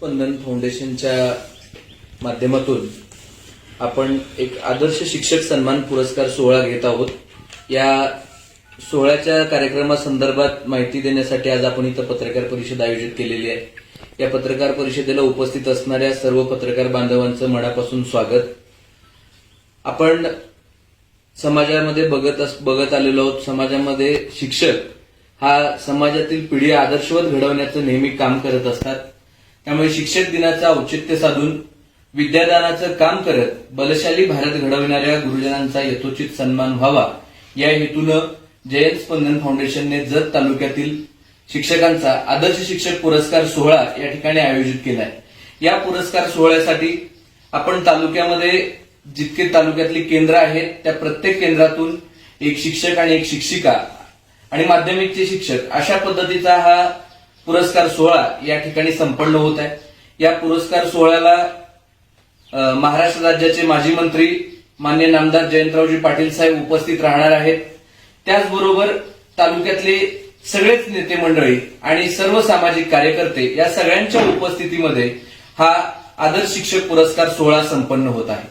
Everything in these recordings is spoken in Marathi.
स्पंदन फाउंडेशनच्या माध्यमातून आपण एक आदर्श शिक्षक सन्मान पुरस्कार सोहळा घेत आहोत. या सोहळ्याच्या कार्यक्रमासंदर्भात माहिती देण्यासाठी आज आपण इथं पत्रकार परिषद आयोजित केलेली आहे. या पत्रकार परिषदेला उपस्थित असणाऱ्या सर्व पत्रकार बांधवांचं मनापासून स्वागत. आपण समाजामध्ये बघत अस- बघत आलेलो आहोत. समाजामध्ये शिक्षक हा समाजातील पिढी आदर्शवत घडवण्याचं नेहमी काम करत असतात. त्यामुळे शिक्षक दिनाचं औचित्य साधून विद्यादानाचं काम करत बलशाली भारत घडवणाऱ्या गुरुजनांचा यथोचित सन्मान व्हावा. या हेतूनं जयंत स्पंदन फाउंडेशनने जत तालुक्यातील शिक्षकांचा आदर्श शिक्षक पुरस्कार सोहळा या ठिकाणी आयोजित केलाय. या पुरस्कार सोहळ्यासाठी आपण तालुक्यामध्ये जितके तालुक्यातली केंद्र आहेत त्या प्रत्येक केंद्रातून एक शिक्षक आणि एक शिक्षिका आणि माध्यमिकचे शिक्षक अशा पद्धतीचा हा पुरस्कार सोहळा या ठिकाणी संपन्न होत आहे. या पुरस्कार सोहळ्याला महाराष्ट्र राज्याचे माजी मंत्री मान्य नामदार जयंतरावजी पाटील साहेब उपस्थित राहणार आहेत. त्याचबरोबर तालुक्यातले सगळेच नेते मंडळी आणि सर्व सामाजिक कार्यकर्ते या सगळ्यांच्या उपस्थितीमध्ये हा आदर्श शिक्षक पुरस्कार सोहळा संपन्न होत आहे.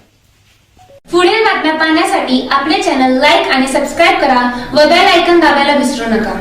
पुढील बातम्या पाहण्यासाठी आपले चॅनल लाईक आणि सबस्क्राईब करा व बेल आयकन दाबायला विसरू नका.